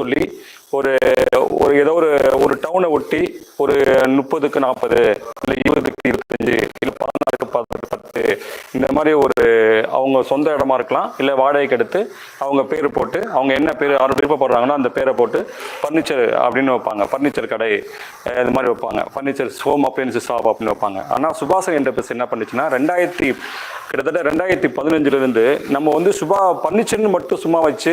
சொல்லி ஒரு ஒரு ஏதோ ஒரு ஒரு டவுனை ஒட்டி ஒரு முப்பதுக்கு நாற்பது இல்லை இருபதுக்கு இருபத்தஞ்சு இல்லை பதினாறுக்கு பத்து பத்து இந்த மாதிரி ஒரு அவங்க சொந்த இடமா இருக்கலாம் இல்லை வாடகைக்கு எடுத்து அவங்க பேர் போட்டு அவங்க என்ன பேர் யார் விருப்பப்படுறாங்களோ அந்த பேரை போட்டு ஃபர்னிச்சர் அப்படின்னு வைப்பாங்க. ஃபர்னிச்சர் கடை இது மாதிரி வைப்பாங்க. ஃபர்னிச்சர் ஹோம் அப்ளையன்சஸ் ஷாப் அப்படின்னு வைப்பாங்க. ஆனால் சுபாஷ் என்டர்பிரைஸ் என்ன பண்ணுச்சுன்னா ரெண்டாயிரத்தி கிட்டத்தட்ட ரெண்டாயிரத்தி பதினஞ்சுலேருந்து நம்ம வந்து சுபா பர்னிச்சர்னு மட்டும் சும்மா வச்சு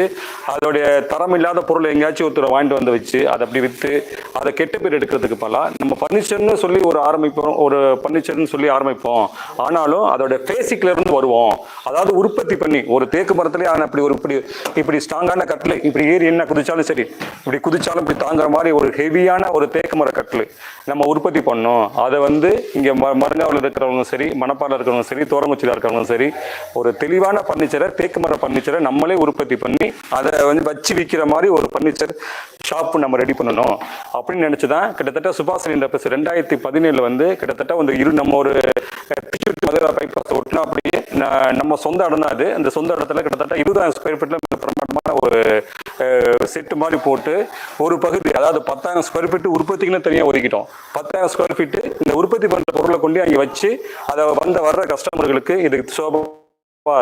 அதோடைய தரம் இல்லாத பொருள் எங்கேயாச்சும் ஒருத்தரை வாங்கிட்டு வந்து வச்சு அதை அப்படி விற்று அதை கெட்ட பேர் எடுக்கிறதுக்கு பல நம்ம ஃபர்னிச்சர்னு சொல்லி ஒரு ஆரம்பிப்போம் ஒரு பர்னிச்சர்னு சொல்லி ஆரம்பிப்போம். ஆனாலும் அதோட பேசிக்ல இருந்து வருவோம். அதாவது உற்பத்தி பண்ணி ஒரு தேக்கு மரத்துலேயே ஆனால் இப்படி ஒரு இப்படி இப்படி ஸ்ட்ராங்கான கட்டில் இப்படி ஏறி என்ன குதிச்சாலும் சரி இப்படி குதிச்சாலும் இப்படி தாங்குற மாதிரி ஒரு ஹெவியான ஒரு தேக்கு மர கட்டில் நம்ம உற்பத்தி பண்ணோம். அதை வந்து இங்கே ம மருங்காவில் இருக்கிறவங்களும் சரி மணப்பாறையில் இருக்கிறவங்களும் சரி தோரங்குச்சியில் இருக்கிறவங்களும் சரி ஒரு தெளிவான பர்னிச்சரை தேக்கு மர ஃபர்னிச்சரை நம்மளே உற்பத்தி பண்ணி அதை வந்து வச்சு விற்கிற மாதிரி ஒரு ஃபர்னிச்சர் ஷாப்பு நம்ம ரெடி பண்ணணும். அப்படின்னு நினச்சி தான் கிட்டத்தட்ட சுபாஷ் இண்டஸ்ட்ரீஸ் ரெண்டாயிரத்தி பதினேழில் வந்து கிட்டத்தட்ட வந்து இரு நம்ம ஒரு திருச்சி மதுரை பைபாஸ் ஒட்டினா அப்படியே நம்ம சொந்த இடம் தான் அது அந்த சொந்த இடத்துல கிட்டத்தட்ட இருபதாயிரம் ஸ்கொயர் ஃபீட்டில் மிக பிரமாண்டமான ஒரு செட்டு மாதிரி போட்டு ஒரு பகுதி அதாவது பத்தாயிரம் ஸ்கொயர் ஃபீட் உற்பத்திக்குன்னு தனியாக ஒதுக்கிட்டோம் பத்தாயிரம் ஸ்கொயர் ஃபீட்டு இந்த உற்பத்தி பண்ணுற பொருளை கொண்டு அங்கே வச்சு அதை வந்த வர்ற கஸ்டமர்களுக்கு இது சோபா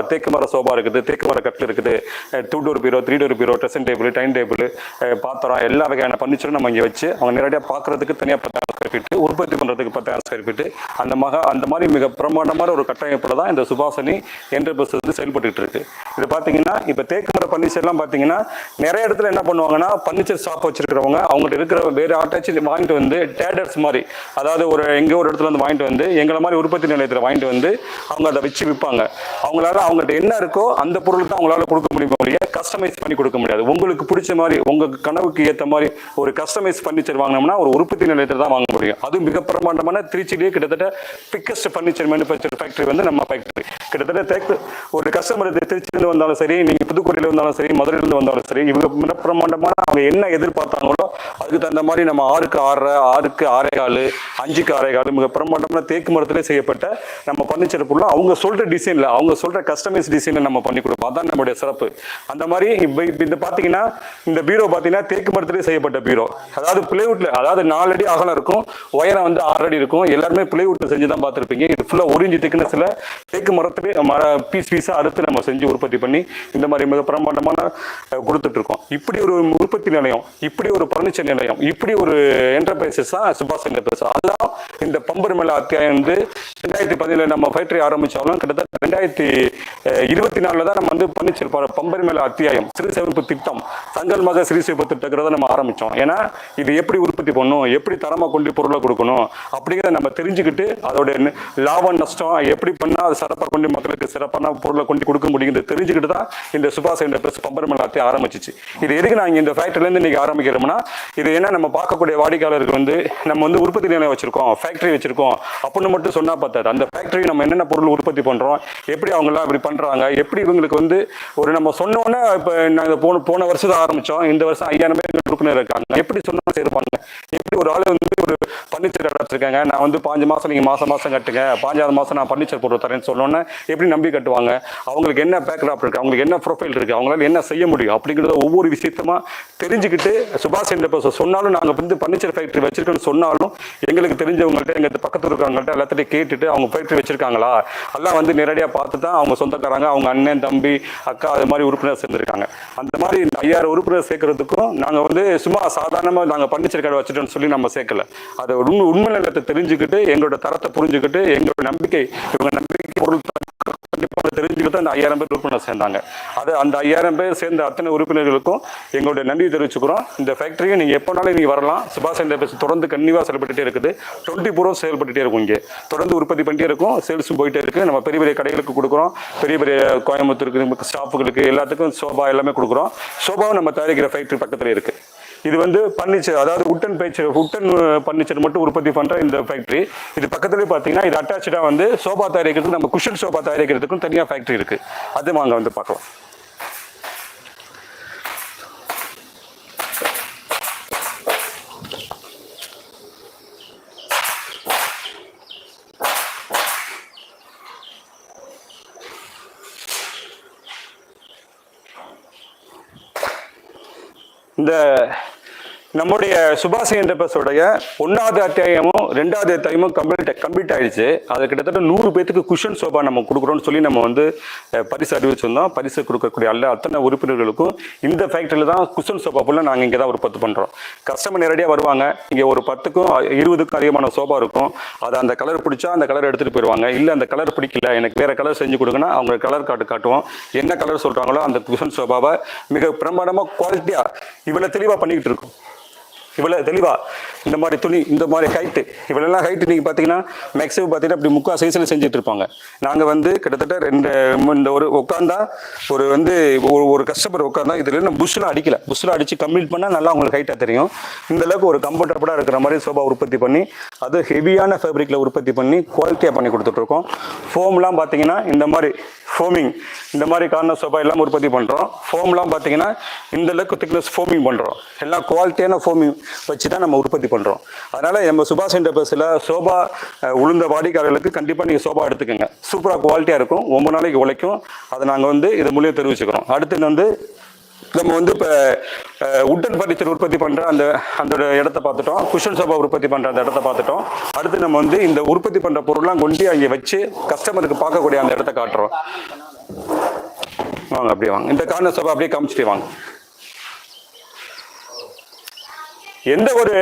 தேக்கு மர சோபா இருக்குது தேக்கு மர கட்டில் இருக்குது two door bureau three door bureau dressing table dine table பாத்திரம் எல்லா வகையான பர்னிச்சரும் நம்ம இங்கே வச்சு அவங்க நேரடியாக பார்க்குறதுக்கு தனியாக பத்தாயிரம் ஸ்கொயர் ஃபீட்டு உற்பத்தி பண்ணுறதுக்கு பத்தாயிரம் ஸ்கொயர் ஃபீட்டு அந்த மக அந்த மாதிரி மிக பிரமாண்டமான ஒரு கட்டமைப்பில் தான் இந்த சுபாசனி என்டர்பிரஸ் வந்து செயல்பட்டுட்டு இருக்கு. இது பார்த்தீங்கன்னா இப்போ தேக்கு மர பார்த்தீங்கன்னா நிறைய இடத்துல என்ன பண்ணுவாங்கன்னா பர்னிச்சர் ஷாப் வச்சிருக்கிறவங்க அவங்கள்ட்ட இருக்கிற வேறு ஆட்டாச்சும் வாங்கிட்டு வந்து டேடர்ஸ் மாதிரி அதாவது ஒரு எங்கே ஒரு இடத்துல வந்து வாங்கிட்டு வந்து எங்களை மாதிரி உற்பத்தி நிலையத்தில் வாங்கிட்டு வந்து அவங்க அதை வச்சு விற்பாங்க அவங்களால அவங்கள்ட்ட என்ன இருக்கோ அந்த பொருள் தான் அவங்களால கொடுக்க முடியுமே கஸ்டமைஸ் பண்ணி கொடுக்க முடியாது. உங்களுக்கு பிடிச்ச மாதிரி உங்கள் கனவுக்கு ஏற்ற மாதிரி ஒரு கஸ்டமைஸ் ஃபர்னிச்சர் வாங்கினோம்னா ஒரு உற்பத்தி நிலையத்தில் தான் வாங்க முடியும். அது மிக பிரமாண்டமான திருச்சியிலேயே கிட்டத்தட்ட பிக்கஸ்ட் ஃபர்னிச்சர் மேனுஃபேக்சர் ஃபேக்டரி வந்து நம்ம ஃபேக்டரி கிட்டத்தட்ட தேக்கு ஒரு கஸ்டமர் திருச்சியிலேருந்து வந்தாலும் சரி நீங்கள் புதுக்கோட்டையில் வந்தாலும் சரி மதுரையிலேருந்து வந்தாலும் சரி இவங்க மிக பிரமாண்டமான அவங்க என்ன எதிர்பார்த்தாங்களோ அதுக்கு தகுந்த மாதிரி நம்ம ஆறுக்கு ஆறரை ஆறுக்கு ஆறே கால் அஞ்சுக்கு ஆறே கால் மிக பிரமாண்டமான தேக்கு மரத்திலே செய்யப்பட்ட நம்ம ஃபர்னிச்சர் ஃபுல்லாக அவங்க சொல்கிற டிசைனில் அவங்க சொல்கிற கஸ்டமைஸ் டிசைனில் நம்ம பண்ணி கொடுப்போம். அதான் நம்மளுடைய சிறப்பு. அந்த மாதிரி இப்போ இப்போ இந்த பார்த்தீங்கன்னா இந்த பீரோ பார்த்தீங்கன்னா தேக்கு மரத்திலே செய்யப்பட்ட பீரோ. அதாவது பிளைவுட்ல அதாவது நாலு அடி அகலம் இருக்கும். உயரம் வந்து ஆறு அடி இருக்கும். எல்லாருமே பிளைவுட்ல செஞ்சு தான் பார்த்துருப்பீங்க. இது ஃபுல்லாக ஒரிஞ்சு திக்னஸில் தேக்கு மரத்திலே மர பீஸ் பீஸாக அறுத்து நம்ம செஞ்சு உற்பத்தி பண்ணி இந்த மாதிரி மிக பிரம்மாண்டமான கொடுத்துட்டு இருக்கோம். இப்படி ஒரு உற்பத்தி நிலையம் இப்படி ஒரு பர்னிச்சர் நிலையம் இப்படி ஒரு என்டர்பிரைசஸ் தான் சுபாஷ் என்டர்பிரைஸ் அதுதான் இந்த பம்பர் மேல அத்தியாயம் வந்து ரெண்டாயிரத்தி பதினேழு நம்ம ஃபேக்டரி ஆரம்பிச்சாலும் கிட்டத்தட்ட ரெண்டாயிரத்தி இருபத்தி நாலில் தான் நம்ம வந்து பர்னிச்சர் பம்பர் மேல அத்தியாயம் சிறு சேமிப்பு திட்டம். தங்கள் மக சிறு சேமிப்பு திட்டங்கிறத நம்ம ஆரம்பித்தோம் ஏன்னா இது எப்படி உற்பத்தி பண்ணணும்? எப்படி தரமாக கொண்டு பொருளை கொடுக்கணும்? அப்படிங்கிறத நம்ம தெரிஞ்சுக்கிட்டு அதோட லாபம் நஷ்டம் எப்படி பண்ணால் அது சிறப்பாக கொண்டு மக்களுக்கு சிறப்பான பொருளை கொண்டு கொடுக்க முடியுங்கிறது தெரிஞ்சுக்கிட்டு தான் இந்த சுபாஷ் என்ற பிரஸ் பம்பர் மேல ஆரம்பிச்சிச்சு. இது எதுக்கு நாங்கள் இந்த ஃபேக்டரிலேருந்து இன்னைக்கு ஆரம்பிக்கிறோம்னா இது என்ன நம்ம பார்க்கக்கூடிய வாடிக்கையாளருக்கு வந்து நம்ம வந்து உற்பத்தி நிலையம் வச்சுருக்கோம் ஃபேக்டரி வச்சுருக்கோம் அப்படின்னு மட்டும் சொன்னால் பார்த்தாது அந்த ஃபேக்டரி நம்ம என்னென்ன பொருள் உற்பத்தி பண்ணுறோம் எப்படி அவங்களாம் இப்படி பண்ணுறாங்க எப்படி இவங்களுக்கு வந்து ஒரு நம்ம சொன்னோன்னே இப்போ நாங்கள் போன போன வருஷம் தான் இந்த வருஷம் ஐயாயிரம் பேர் உறுப்பினர் இருக்காங்க. எப்படி சொன்னால் சேர்ப்பாங்க எப்படி ஒரு ஆள் வந்து ஒரு பர்னிச்சர் அடைச்சிருக்காங்க நான் வந்து பாஞ்சு மாதம் நீங்கள் மாதம் மாதம் கட்டுங்க. பாஞ்சாவது மாதம் நான் பர்னிச்சர் போட்டு தரேன்னு சொன்னோன்னே எப்படி நம்பி கட்டுவாங்க? அவங்களுக்கு என்ன பேக்ராப் இருக்குது அவங்களுக்கு என்ன ப்ரொஃபைல் இருக்குது அவங்களால என்ன செய்ய முடியும்? அப்படிங்கிறத ஒவ்வொரு விஷயத்தமாக தெரிஞ்சுக்கிட்டு சுபாஷ் என்ற சொன்னாலும் நாங்கள் வந்து பர்னிச்சர் ஃபேக்டரி வச்சிருக்கோன்னு சொன்னாலும் எங்களுக்கு தெரிஞ்சவங்கள்ட்ட எங்கள் பக்கத்தில் இருக்கிறவங்கள்ட்ட எல்லாத்தையும் கேட்டுட்டு அவங்க ஃபேக்டரி வச்சிருக்காங்களா? எல்லாம் வந்து நேரடியாக பார்த்து தான் அவங்க சொந்தக்காரங்க அவங்க அண்ணன் தம்பி அக்கா அது மாதிரி உறுப்பினர் சேர்ந்திருக்காங்க அந்த மாதிரி இந்த ஐயாயிரம் உறுப்பினர் சேர்க்கறதுக்கும் நாங்கள் வந்து சும்மா சாதாரணமாக நாங்கள் பர்னிச்சர் கடை வச்சுட்டோம்னு சொல்லி நம்ம சேர்க்கல. அதை உண்மை உண்மை நிலத்தை தெரிஞ்சுக்கிட்டு எங்களோட தரத்தை புரிஞ்சுக்கிட்டு எங்களோட நம்பிக்கை இவங்க நம்பிக்கை பொருள் கண்டிப்பாக தெரிஞ்சுக்கிட்டு அந்த ஐயாயிரம் பேர் உறுப்பினர் சேர்ந்தாங்க. அது அந்த ஐயாயிரம் பேர் சேர்ந்த அத்தனை உறுப்பினர்களுக்கும் எங்களுடைய நன்றி தெரிவிச்சுக்கிறோம். இந்த ஃபேக்டரியை நீங்கள் எப்போனாலும் நீங்கள் வரலாம். சுபாஷ் சந்திர பேச தொடர்ந்து கன்னிவாக செயல்பட்டுட்டே இருக்குது. டுவெண்ட்டி ஃபோரும் செயல்பட்டுட்டே இருக்கும் இங்கே. தொடர்ந்து உற்பத்தி பண்ணிட்டே இருக்கும். சேல்ஸும் போயிட்டே இருக்குது நம்ம பெரிய பெரிய கடைகளுக்கு கொடுக்குறோம். பெரிய பெரிய கோயம்புத்தூருக்கு ஸ்டாஃபுகளுக்கு எல்லாத்துக்கும் சோபா எல்லாமே கொடுக்குறோம். சோபாவும் நம்ம தயாரிக்கிற ஃபேக்டரி பக்கத்தில் இருக்குது இது வந்து பர்னிச்சர் அதாவது உட்டன் பேச்சர் உட்டன் பர்னிச்சர் மட்டும் உற்பத்தி பண்ணுற இந்த ஃபேக்ட்ரி இது பக்கத்துலேயே பார்த்தீங்கன்னா இது அட்டாச்சாக வந்து சோபா தயாரிக்கிறதுக்கு நம்ம குஷன் சோபா தயாரிக்கிறதுக்கும் தனியாக ஃபேக்ட்ரி இருக்குது அது வாங்க வந்து பார்க்கலாம் இந்த நம்முடைய சுபாஷ் என்டர்பிரஸோடைய ஒன்றாவது அத்தியாயமும் ரெண்டாவது அத்தியாயமும் கம்ப்ளீட் கம்ப்ளீட் ஆயிடுச்சு. அது கிட்டத்தட்ட நூறு பேத்துக்கு குஷன் சோபா நம்ம கொடுக்குறோம்னு சொல்லி நம்ம வந்து பரிசு அறிவிச்சிருந்தோம். பரிசு கொடுக்கக்கூடிய அல்ல அத்தனை உறுப்பினர்களுக்கும் இந்த ஃபேக்டரியில் தான் குஷன் சோபா ஃபுல்லாக நாங்கள் இங்கே தான் உற்பத்தி பண்ணுறோம் கஸ்டமர் நேரடியாக வருவாங்க. இங்கே ஒரு பத்துக்கும் இருபதுக்கும் அதிகமான சோபா இருக்கும். அது அந்த கலர் பிடிச்சா அந்த கலர் எடுத்துகிட்டு போயிடுவாங்க இல்லை அந்த கலர் பிடிக்கல. எனக்கு வேறு கலர் செஞ்சு கொடுங்கன்னா அவங்க கலர் காட்டு காட்டுவோம். என்ன கலர் சொல்கிறாங்களோ அந்த குஷன் சோபாவை மிக பிரமாண்டமாக குவாலிட்டியாக இவ்வளோ தெளிவாக பண்ணிக்கிட்டு இருக்கோம். இவ்வளோ தெளிவா இந்த மாதிரி துணி இந்த மாதிரி ஹைட்டு இவ்வளோலாம் ஹைட்டு நீங்கள் பார்த்தீங்கன்னா மேக்ஸிமம் பார்த்தீங்கன்னா இப்படி முக்கால் சைஸில் செஞ்சுட்டு இருப்பாங்க. நாங்கள் வந்து கிட்டத்தட்ட ரெண்டு இந்த ஒரு உட்காந்தா ஒரு வந்து ஒரு ஒரு கஸ்டமர் உட்காந்தா இதில் இன்னும் புஷ்லாம் அடிக்கல. புஷ்லாம் அடித்து கம்ப்ளீட் பண்ணால் நல்லா உங்களுக்கு ஹைட்டாக தெரியும். இந்த அளவுக்கு ஒரு கம்ஃபர்டபுளாக இருக்கிற மாதிரி சோபா உற்பத்தி பண்ணி அது ஹெவியான ஃபேப்ரிக்கில் உற்பத்தி பண்ணி குவாலிட்டியாக பண்ணி கொடுத்துட்ருக்கோம் ஃபோம்லாம் பார்த்தீங்கன்னா இந்த மாதிரி ஃபோமிங் இந்த மாதிரி கார்னர் சோபா எல்லாம் உற்பத்தி பண்ணுறோம் ஃபோம்லாம் பார்த்தீங்கன்னா இந்த அளவுக்கு திக்னஸ் ஃபோமிங் பண்ணுறோம் எல்லாம் குவாலிட்டியான ஃபோமிங் வச்சு தான் நம்ம உற்பத்தி பண்ணுறோம் அதனால் நம்ம சுபாஷ் என்டர்பிரஸில் சோபா உளுந்த வாடிக்கையாளர்களுக்கு கண்டிப்பாக நீங்கள் சோபா எடுத்துக்கோங்க. சூப்பராக குவாலிட்டியாக இருக்கும். ஒம்பது நாளைக்கு உழைக்கும். அதை நாங்கள் வந்து இது மூலியம் தெரிவிச்சுக்கிறோம். அடுத்து வந்து நம்ம வந்து இப்போ உட்டன் பர்னிச்சர் உற்பத்தி பண்ணுற அந்த அந்த இடத்த பார்த்துட்டோம். குஷன் சோபா உற்பத்தி பண்ணுற அந்த இடத்த பார்த்துட்டோம். அடுத்து நம்ம வந்து இந்த உற்பத்தி பண்ணுற பொருள்லாம் கொண்டு அங்கே வச்சு கஸ்டமருக்கு பார்க்கக்கூடிய அந்த இடத்த காட்டுறோம். வாங்க அப்படியே வாங்க. இந்த கார்னர் சோபா அப்படியே காமிச்சிட்டு வாங்க. எந்த ஒரு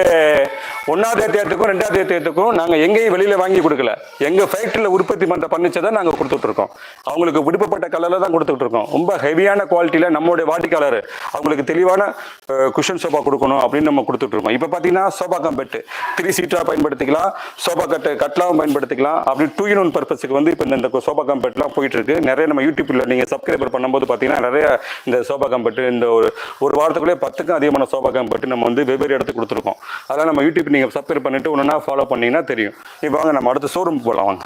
ஒன்றாவது அத்தியாயத்துக்கும் ரெண்டாவது அத்தியாயத்துக்கும் நாங்கள் எங்கேயும் வெளியில் வாங்கி கொடுக்கல. எங்கள் ஃபேக்ட்ரியில் உற்பத்தி பண்ணுற பர்னிச்சர் நாங்கள் கொடுத்துட்ருக்கோம் அவங்களுக்கு விடுப்பப்பட்ட கலரில் தான் கொடுத்துட்டு இருக்கோம். ரொம்ப ஹெவியான குவாலிட்டியில் நம்மளுடைய வாடிக்கையாளர் அவங்களுக்கு தெளிவான குஷன் சோபா கொடுக்கணும் அப்படின்னு நம்ம கொடுத்துட்ருக்கோம் இப்போ பார்த்தீங்கன்னா சோபா கம்பெட்டு த்ரீ சீட்டாக பயன்படுத்திக்கலாம். சோபா கட்டு கட்லாவும் பயன்படுத்திக்கலாம். அப்படி டூ இன் ஒன் பர்பஸுக்கு வந்து இப்போ இந்த சோபா கம்பெட்லாம் போயிட்டு இருக்கு. நிறைய நம்ம யூடியூப்ல நீங்கள் சப்ஸ்கிரைபர் பண்ணும்போது பார்த்தீங்கன்னா நிறைய இந்த சோபா கம்பெட்டு இந்த ஒரு ஒரு வாரத்துக்குள்ளே பத்துக்கும் அதிகமான சோபா கம்பெட்டு நம்ம வந்து வெவ்வேறு இடத்துக்கு கொடுத்துருக்கோம். அதெல்லாம் நம்ம யூடியூப் நீங்கள் சப்ஸ்கிரைப் பண்ணிட்டு ஒன்றுனா ஃபாலோ பண்ணீங்கன்னா தெரியும். இப்போ வாங்க நம்ம அடுத்த ஷோரூம் போகலாம் வாங்க.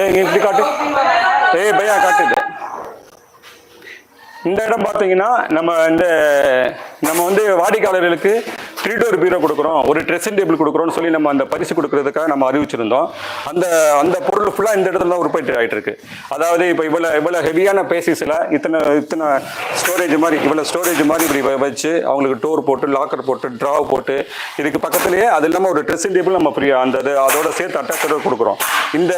ஏய் இப்படி காட்டு. ஏய் பையா காட்டுது. இந்த இடம் பார்த்தீங்கன்னா நம்ம இந்த நம்ம வந்து வாடிக்கையாளர்களுக்கு எடிட்டோர் பீரோ கொடுக்குறோம் ஒரு ட்ரெஸ்ஸிங் டேபிள் கொடுக்குறோம்னு சொல்லி நம்ம அந்த பரிசு கொடுக்கறதுக்காக நம்ம அறிவிச்சிருந்தோம். அந்த அந்த பொருள் ஃபுல்லாக இந்த இடத்துல தான் உற்பத்தி ஆகிட்டு இருக்கு அதாவது இப்போ இவ்வளோ இவ்வளோ ஹெவியான பேசிஸில் இத்தனை இத்தனை ஸ்டோரேஜ் மாதிரி இவ்வளோ ஸ்டோரேஜ் மாதிரி இப்படி வச்சு அவங்களுக்கு டோர் போட்டு லாக்கர் போட்டு ட்ராவ் போட்டு இதுக்கு பக்கத்துலேயே அது இல்லாமல் ஒரு ட்ரெஸ்ஸிங் டேபிள் நம்ம ஃப்ரீ அந்த அதோட சேர்த்து அட்டாச்சோட கொடுக்குறோம். இந்த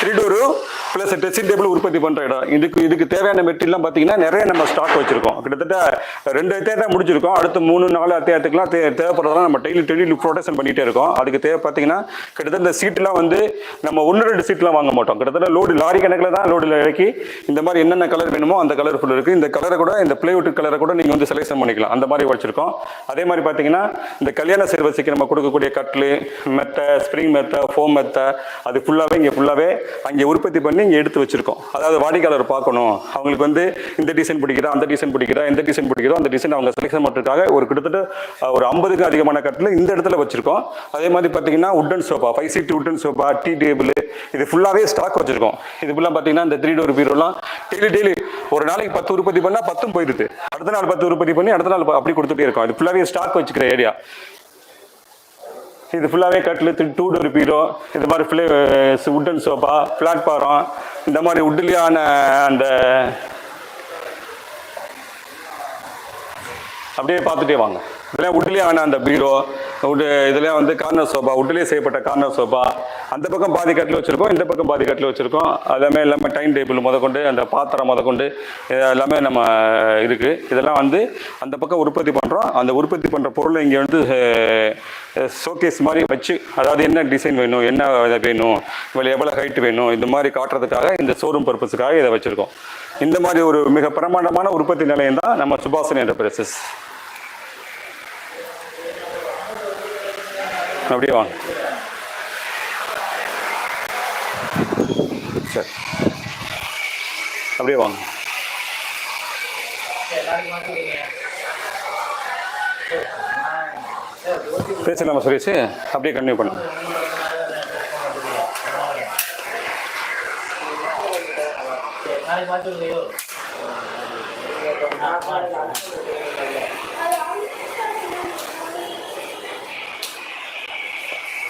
த்ரீ டோரும் ப்ளஸ் ட்ரெஸ்ஸிங் டேபிள் உற்பத்தி பண்ணுற இடம் இதுக்கு இதுக்கு தேவையான மெட்டீரியல்லாம் பார்த்தீங்கன்னா நிறைய நம்ம ஸ்டாக் வச்சிருக்கோம். கிட்டத்தட்ட ரெண்டு அத்தியாயத்தை முடிச்சிருக்கோம். அடுத்து மூணு நாலு அத்தியாயத்துக்குலாம் தேவை தேவைப்படுறதெல்லாம் நம்ம டெய்லி டெய்லி ப்ரொடக்ஷன் பண்ணிகிட்டே இருக்கோம். அதுக்கு தேவை பார்த்தீங்கன்னா கிட்டத்தட்ட இந்த சீட்லாம் வந்து நம்ம ஒன்று ரெண்டு சீட்லாம் வாங்க மாட்டோம். கிட்டத்தட்ட லோடு லாரி கணக்கில் தான் லோடில் இறக்கி இந்த மாதிரி என்னென்ன கலர் வேணுமோ அந்த கலர் ஃபுல் இருக்குது இந்த கலரை கூட இந்த பிளேவுட் கலரை கூட நீங்கள் வந்து செலெக்ஷன் பண்ணிக்கலாம். அந்த மாதிரி வச்சிருக்கோம். அதே மாதிரி பார்த்தீங்கன்னா இந்த கல்யாண சேர்வசிக்கு நம்ம கொடுக்கக்கூடிய கட்லு மெத்தை ஸ்ப்ரிங் மெத்தை ஃபோம் மெத்தை அது ஃபுல்லாகவே இங்கே ஃபுல்லாகவே அங்கே உற்பத்தி பண்ணி இங்கே எடுத்து வச்சிருக்கோம். அதாவது வாடிக்கையாளர் பார்க்கணும். அவங்களுக்கு வந்து இந்த டிசைன் பிடிக்கிறா அந்த டிசைன் பிடிக்கிறா எந்த டிசைன் பிடிக்குதோ அந்த டிசைன் அவங்க செலெக்ஷன் பண்ணுறதுக்காக ஒரு கிட்டத்தட்ட ஒரு ஐம்பது ஐம்பதுக்கு அதிகமான கட்டில். இந்த இடத்துல வச்சிருக்கோம். அதே மாதிரி பார்த்தீங்கன்னா wooden sofa five seat wooden sofa tea table இது ஃபுல்லாகவே ஸ்டாக் வச்சிருக்கோம். இது ஃபுல்லாக பார்த்தீங்கன்னா இந்த த்ரீ டோர் பீரோலாம் டெய்லி டெய்லி ஒரு நாளைக்கு பத்து உற்பத்தி பண்ணால் பத்தும் போயிடுது அடுத்த நாள் பத்து உற்பத்தி பண்ணி அடுத்த நாள் அப்படி கொடுத்துட்டே இருக்கோம். இது ஃபுல்லாகவே ஸ்டாக் வச்சுக்கிற ஏரியா இது ஃபுல்லாகவே கட்டில் டூ டோர் பீரோ இது மாதிரி ஃபிளே உட்டன் சோஃபா பிளாட்பாரம் இந்த மாதிரி உட்லியான அந்த அப்படியே பார்த்துட்டே வாங்க. இதெல்லாம் உட்லேயே ஆன அந்த பீரோ உட் இதெல்லாம் வந்து கார்னர் சோபா உட்லேயே செய்யப்பட்ட கார்னர் சோபா அந்த பக்கம் பாதி கட்டில் வச்சுருக்கோம் இந்த பக்கம் பாதி கட்டில் வச்சுருக்கோம். எல்லாமே எல்லாமே டைம் டேபிள் முதற்கொண்டு அந்த பாத்திரம் முதற்கொண்டு எல்லாமே நம்ம இருக்குது இதெல்லாம் வந்து அந்த பக்கம் உற்பத்தி பண்ணுறோம் அந்த உற்பத்தி பண்ணுற பொருளை இங்கே வந்து ஷோகேஸ் மாதிரி வச்சு அதாவது என்ன டிசைன் வேணும் என்ன இதை வேணும் இவ்வளோ எவ்வளோ ஹைட் வேணும் இந்த மாதிரி காட்டுறதுக்காக இந்த ஷோரூம் பர்பஸுக்காக இதை வச்சுருக்கோம். இந்த மாதிரி ஒரு மிக பிரமாண்டமான உற்பத்தி நிலையம் தான் நம்ம சுபாசன் என்டர்பிரைசஸ் அப்படியே வாங்க. சரி. அப்படியே வாங்க. பேசலாமா சுரேஷ் அப்படியே கண்டினியூ பண்ணுங்க நாளைக்கு பார்த்து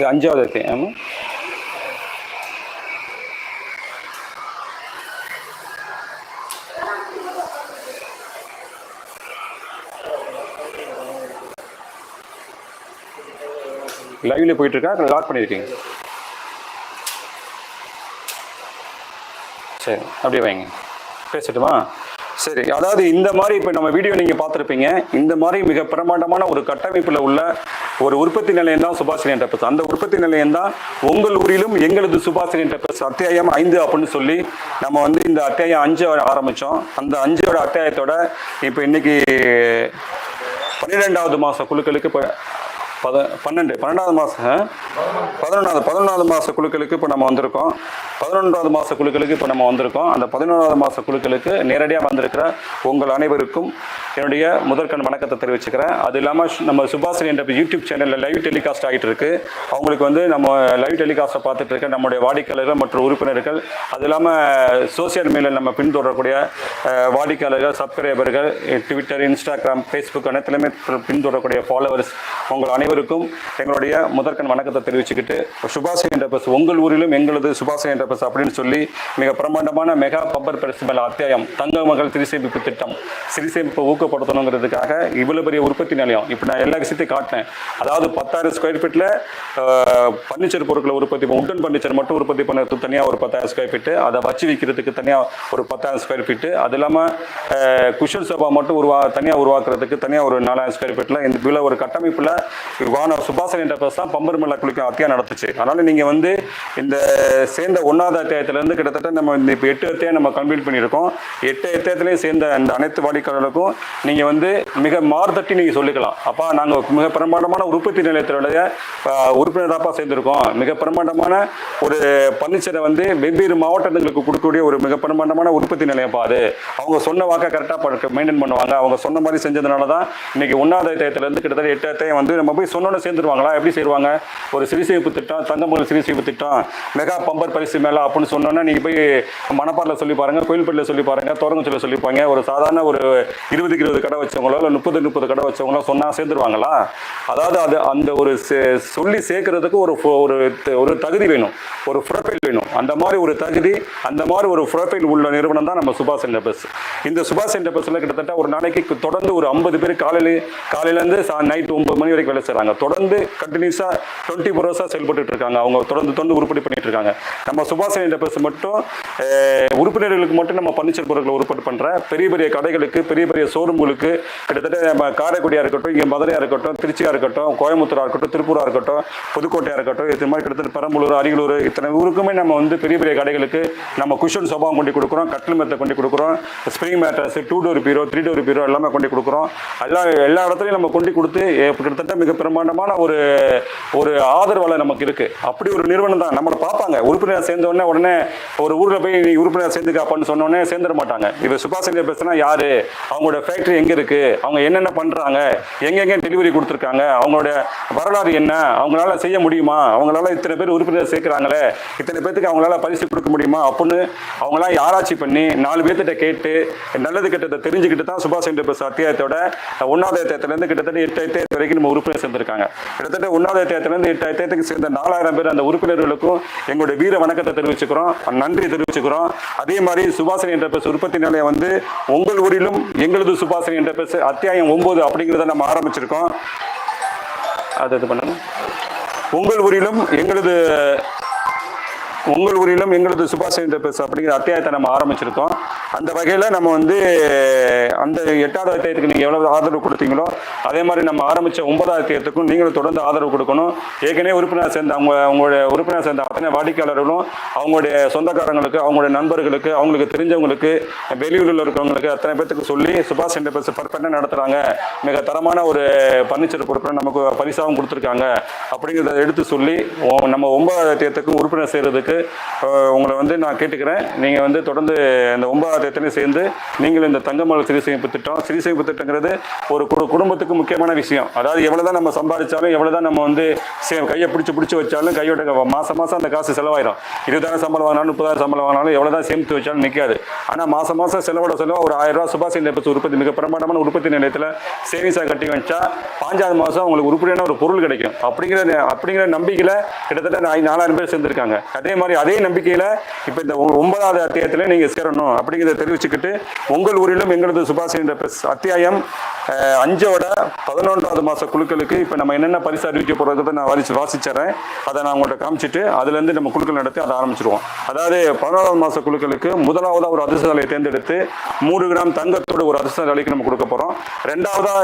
இது அஞ்சாவது அத்தியாயம் லைவ்ல போயிட்டு இருக்கா? லாக் பண்ணியிருக்கீங்க சரி அப்படியே வைங்க. பேசட்டுமா? சரி அதாவது இந்த மாதிரி இப்போ நம்ம வீடியோ நீங்கள் பார்த்துருப்பீங்க. இந்த மாதிரி மிக பிரமாண்டமான ஒரு கட்டமைப்பில் உள்ள ஒரு உற்பத்தி நிலையம் தான் சுபாஷினி என்டர்பிரஸ் அந்த உற்பத்தி நிலையம் தான் உங்கள் ஊரிலும் எங்களது சுபாஷினி என்டர்பிரஸ் அத்தியாயம் ஐந்து அப்படின்னு சொல்லி நம்ம வந்து இந்த அத்தியாயம் அஞ்சு ஆரம்பித்தோம் அந்த அஞ்சோட அத்தியாயத்தோட இப்போ இன்னைக்கு பன்னிரெண்டாவது மாத குழுக்களுக்கு இப்போ பத பன்னெண்டு பன்னெண்டாவது மாதம் பதினொன்றாவது பதினொன்றாவது மாத குழுக்களுக்கு இப்போ நம்ம வந்திருக்கோம். பதினொன்றாவது மாத குழுக்களுக்கு இப்போ நம்ம வந்திருக்கோம். அந்த பதினொன்றாவது மாத குழுக்களுக்கு நேரடியாக வந்திருக்கிற உங்கள் அனைவருக்கும் என்னுடைய முதற்கண் வணக்கத்தை தெரிவிச்சுக்கிறேன். அது இல்லாமல் நம்ம சுபாஷினி என்ற யூடியூப் சேனலில் லைவ் டெலிகாஸ்ட் ஆகிட்டு இருக்கு அவங்களுக்கு வந்து நம்ம லைவ் டெலிகாஸ்ட்டை பார்த்துட்டு இருக்க நம்முடைய வாடிக்கையாளர்கள் மற்றும் உறுப்பினர்கள் அது இல்லாமல் சோசியல் மீடியாவில் நம்ம பின்தொடரக்கூடிய வாடிக்கையாளர்கள் சப்ஸ்கிரைபர்கள் ட்விட்டர் இன்ஸ்டாகிராம் ஃபேஸ்புக் அனைத்துலையுமே பின்தொடரக்கூடிய ஃபாலோவர்ஸ் உங்கள் அனைவருக்கும் எங்களுடைய முதற்கண் வணக்கத்தை தெரிவிச்சுக்கிட்டு சுபாஷ் என்டர்பிரஸ் உங்கள் ஊரிலும் எங்களது சுபாஷ் என்டர்பிரஸ் அப்படின்னு சொல்லி மிக பிரமாண்டமான மெகா பப்பர் பெருசுமல் அத்தியாயம் தங்க மகள் சிறுசேமிப்பு திட்டம் சிறுசேமிப்பை ஊக்கப்படுத்தணுங்கிறதுக்காக இவ்வளவு பெரிய உற்பத்தி நிலையம். இப்போ நான் எல்லா விஷயத்தையும் காட்டினேன். அதாவது பத்தாயிரம் ஸ்கொயர் ஃபீட்டில் பர்னிச்சர் பொருட்களை உற்பத்தி உட்டன் பர்னிச்சர் மட்டும் உற்பத்தி பண்ணுறதுக்கு தனியாக ஒரு பத்தாயிரம் ஸ்கொயர் ஃபீட்டு அதை வச்சு விற்கிறதுக்கு தனியாக ஒரு பத்தாயிரம் ஸ்கொயர் ஃபீட்டு அது இல்லாமல் குஷன் சோபா மட்டும் உருவா தனியாக உருவாக்குறதுக்கு தனியாக ஒரு நாலாயிரம் ஸ்கொயர் ஃபீட்டில் இந்த இவ்வளோ ஒரு கட்டமைப்பில் வான சுபாசன் என்டர்பிரஸ் தான் பம்பர் மேல உங்களுக்கு அத்தியாயம் நடத்துச்சு. அதனால் நீங்கள் வந்து இந்த சேர்ந்த ஒன்றாவது அத்தியாயத்திலேருந்து கிட்டத்தட்ட நம்ம இந்த இப்போ எட்டு அத்தியாயம் நம்ம கம்ப்ளீட் பண்ணியிருக்கோம். எட்டு அத்தியாயத்திலையும் சேர்ந்த அந்த அனைத்து வாடிக்கையாளர்களுக்கும் நீங்கள் வந்து மிக மாறுதட்டி நீங்கள் சொல்லிக்கலாம். அப்பா நாங்கள் மிக பிரமாண்டமான உற்பத்தி நிலையத்தினுடைய உறுப்பினராப்பா சேர்ந்திருக்கோம். மிக பிரமாண்டமான ஒரு பர்னிச்சரை வந்து வெவ்வேறு மாவட்டங்களுக்கு கொடுக்கக்கூடிய ஒரு மிக பிரமாண்டமான உற்பத்தி நிலையம் அது. அவங்க சொன்ன வாக்கை கரெக்டாக மெயின்டைன் பண்ணுவாங்க. அவங்க சொன்ன மாதிரி செஞ்சதுனால தான் இன்னைக்கு ஒன்றாவது அத்தியாயத்திலேருந்து கிட்டத்தட்ட எட்டு அத்தியாயம் வந்து நம்ம போய் சொன்னோன்னு சேர்ந்துருவாங்களா? எப்படி செய்வாங்க ஒரு சிறுசேமிப்பு திட்டம் தங்கமகள் சிறுசேமிப்பு திட்டம் மெகா பம்பர் பரிசு மேலே அப்படின்னு சொன்னோன்னா நீங்கள் போய் மணப்பாட்டில் சொல்லி பாருங்க கோயில்பட்டில் சொல்லி பாருங்க சொல்லி சொல்லிப்பாங்க ஒரு சாதாரண ஒரு இருபதுக்கு இருபது கடை வச்சவங்களோ இல்லை முப்பது முப்பது கடை வச்சவங்களோ சொன்னால் சேர்ந்துருவாங்களா? அதாவது அது அந்த ஒரு சொல்லி சேர்க்கறதுக்கு ஒரு ஒரு ஒரு தகுதி வேணும். ஒரு ப்ரொஃபைல் வேணும். அந்த மாதிரி ஒரு தகுதி அந்த மாதிரி ஒரு ப்ரொஃபைல் உள்ள நிறுவனம் தான் நம்ம சுபாஷ் சென்டர் பஸ். இந்த சுபாஷ் சென்டர் பஸ்ஸில் கிட்டத்தட்ட ஒரு நாளைக்கு தொடர்ந்து ஒரு ஐம்பது பேர் காலையில் காலையிலேருந்து சா நைட் ஒன்பது மணி வரைக்கும் வேலை செய்கிறாங்க தொடர்ந்து கண்டினியூஸாக டுவெண்ட்டி ஃபோர் ஹவர்ஸாக செயல்பட்டு இருக்காங்க. அவங்க தொடர்ந்து தொடர்ந்து உருப்படி பண்ணிட்டு இருக்காங்க. நம்ம சுபாஷ் சென்டர் மட்டும் உறுப்பினர்களுக்கு மட்டும் நம்ம பர்னிச்சர் பொருட்களை உற்பத்தி பண்ணுற பெரிய பெரிய கடைகளுக்கு பெரிய பெரிய ஷோரூம்களுக்கு கிட்டத்தட்ட நம்ம காரைக்குடியாக இருக்கட்டும் இங்கே மதுரையாக இருக்கட்டும் திருச்சியாக இருக்கட்டும் கோயம்புத்தூராக இருக்கட்டும் திருப்பூராக இருக்கட்டும் புதுக்கோட்டையாக இருக்கட்டும் இது மாதிரி கிட்டத்தட்ட பெரம்பலூர் அரியலூர் இத்தனை ஊருக்குமே நம்ம வந்து பெரிய பெரிய கடைகளுக்கு நம்ம குஷன் சோபாவும் கொண்டு கொடுக்குறோம் கட்டில் மெத்தை கொண்டு கொடுக்குறோம் ஸ்ப்ரிங் மேட்ரஸ் டூ டோர் பீரோ த்ரீ டோர் பீரோ எல்லாமே கொண்டு கொடுக்குறோம். எல்லா எல்லா இடத்துலையும் நம்ம கொண்டு கொடுத்து கிட்டத்தட்ட மிக பிரமாண்டமான ஒரு ஒரு ஆதரவாளர் நமக்கு இருக்கு. அப்படி ஒரு நிறுவனம் தான். நம்மளை பார்ப்பாங்க. உறுப்பினர் சேர்ந்த உடனே உடனே ஒரு ஊரில் போய் நீ உறுப்பினர் சேர்ந்துக்க அப்படின்னு சொன்ன உடனே சேர்ந்துட மாட்டாங்க. இப்போ சுபாஷ் சந்திர பேசுனா யாரு? அவங்களோட ஃபேக்டரி எங்க இருக்கு? அவங்க என்னென்ன பண்றாங்க? எங்கெங்க டெலிவரி கொடுத்துருக்காங்க? அவங்களோட வரலாறு என்ன? அவங்களால செய்ய முடியுமா? அவங்களால இத்தனை பேர் உறுப்பினர் சேர்க்குறாங்களே? இத்தனை பேர்த்துக்கு அவங்களால பரிசு கொடுக்க முடியுமா? அப்படின்னு அவங்களாம் ஆராய்ச்சி பண்ணி நாலு பேர்த்திட்ட கேட்டு நல்லது கெட்டதை தெரிஞ்சுக்கிட்டு தான் சுபாஷ் சந்திர பேச அத்தியாயத்தோட ஒன்றாவது அத்தியாயத்திலேருந்து கிட்டத்தட்ட எட்டு அத்தியாயத்து வரைக்கும் நம்ம உறுப்பினர் சேர்ந்திருக்காங்க. கிட்டத்தட்ட ஒன்றாவது அத்தியாயத்திலேருந்து எட்டு அத்தியாயத்துக்கு சேர்ந்த நாலாயிரம் பேர் அந்த உறுப்பினர்களுக்கும் எங்களுடைய வீர வணக்கத்தை தெரிவிச்சுக்கிறோம். நன்றி தெரிவிச்சுக்கிறோம். அதே மாதிரி சுபாஷினி என்டர்பிரைஸ் உற்பத்தி நிலையம் வந்து உங்கள் ஊரிலும் எங்களது சுபாசனி என்ற பேச அத்தியாயம் ஒன்பது அப்படிங்கிறத நம்ம ஆரம்பிச்சிருக்கோம். அது இது பண்ணுங்க உங்கள் ஊரிலும் எங்களது உங்கள் ஊரிலும் எங்களது சுபாஷ் சந்திர பேஸ் அப்படிங்கிற அத்தியாயத்தை நம்ம ஆரம்பிச்சிருக்கோம். அந்த வகையில் நம்ம வந்து அந்த எட்டாவது அத்தியாயத்துக்கு நீங்கள் எவ்வளவு ஆதரவு கொடுத்தீங்களோ அதே மாதிரி நம்ம ஆரம்பித்த ஒன்பதாவது அத்தியாயத்துக்கும் நீங்களும் தொடர்ந்து ஆதரவு கொடுக்கணும். ஏற்கனவே உறுப்பினர் சேர்ந்த அவங்க அவங்களுடைய உறுப்பினர் சேர்ந்த அத்தனை வாடிக்கையாளர்களும் அவங்களுடைய சொந்தக்காரங்களுக்கு அவங்களுடைய நண்பர்களுக்கு அவங்களுக்கு தெரிஞ்சவங்களுக்கு வெளியூரில் இருக்கிறவங்களுக்கு அத்தனை பேர்த்துக்கு சொல்லி சுபாஷ் சந்திர பேஸ் பர்ஃபெக்டாக நடத்துகிறாங்க மிக தரமான ஒரு பர்னிச்சர் பொருட்களை நமக்கு பரிசாகவும் கொடுத்துருக்காங்க. அப்படிங்கிறத எடுத்து சொல்லி ஓ- நம்ம ஒன்பதாவது தேர்தலுக்கு உறுப்பினர் செய்கிறதுக்கு உங்களை வந்து நான் கேட்டுக்கிறேன். நீங்கள் வந்து தொடர்ந்து இந்த ஒன்பதாவது தேதியிலையும் சேர்ந்து நீங்களும் இந்த தங்கமலர் சிறு சேமிப்பு திட்டம் சிறு சேமிப்பு திட்டங்கிறது ஒரு குடும்பத்துக்கு முக்கியமான விஷயம். அதாவது எவ்வளோ தான் நம்ம சம்பாதிச்சாலும் எவ்வளோ தான் நம்ம வந்து சே- கையை பிடிச்சி பிடிச்சி வச்சாலும் கையோட மாதம் மாதம் அந்த காசு செலவாயிரும். இருபதாயிரம் சம்பளம் வாங்கினாலும் முப்பதாயிரம் சம்பளம் வாங்கினாலும் எவ்வளோ தான் சேமித்து வச்சாலும் நிற்காது ஆனால் மாதம் மாதம் செலவோட செலவு ஒரு ஆயிரம் ரூபா சுபாஷ் நிலையத்து உற்பத்தி மிக பிரமாண்டமான உற்பத்தி நிலையத்தில் சேவிங்ஸாக கட்டி வச்சா பாஞ்சாவது மாதம் உங்களுக்கு உருப்படியான ஒரு பொருள் கிடைக்கும். அப்படிங்கிற அப்படிங்கிற நம்பிக்கையில் கிட்டத்தட்ட நாலாயிரம் பேர் சேர்ந்துருக்காங்க. அதே மாதிரி அதே நம்பிக்கையில் இப்போ இந்த ஒன்பதாவது அத்தியாயத்தில் நீங்கள் சேரணும் அப்படிங்கிறத தெரிவிச்சுக்கிட்டு உங்கள் ஊரிலும் எங்களது சுபாஷ் சந்திர பிரஸ் அத்தியாயம் அஞ்சோட பதினொன்றாவது மாத குழுக்களுக்கு இப்போ நம்ம என்னென்ன பரிசு அறிவிக்க போகிறத நான் வாசி வாசிச்சிடுறேன். அதை நான் உங்கள்கிட்ட காமிச்சிட்டு அதுலேருந்து நம்ம குழுக்கள் நடத்தி அதை ஆரம்பிச்சிருவோம். அதாவது பதினோராவது மாத குழுக்களுக்கு முதலாவதாக ஒரு அதிர்ஷ்டசாலியை தேர்ந்தெடுத்து மூணு கிராம் தங்கத்தோடு ஒரு அதிர்ஷ்டசாலிக்கு நம்ம கொடுக்க போகிறோம் ரெண்டாவதா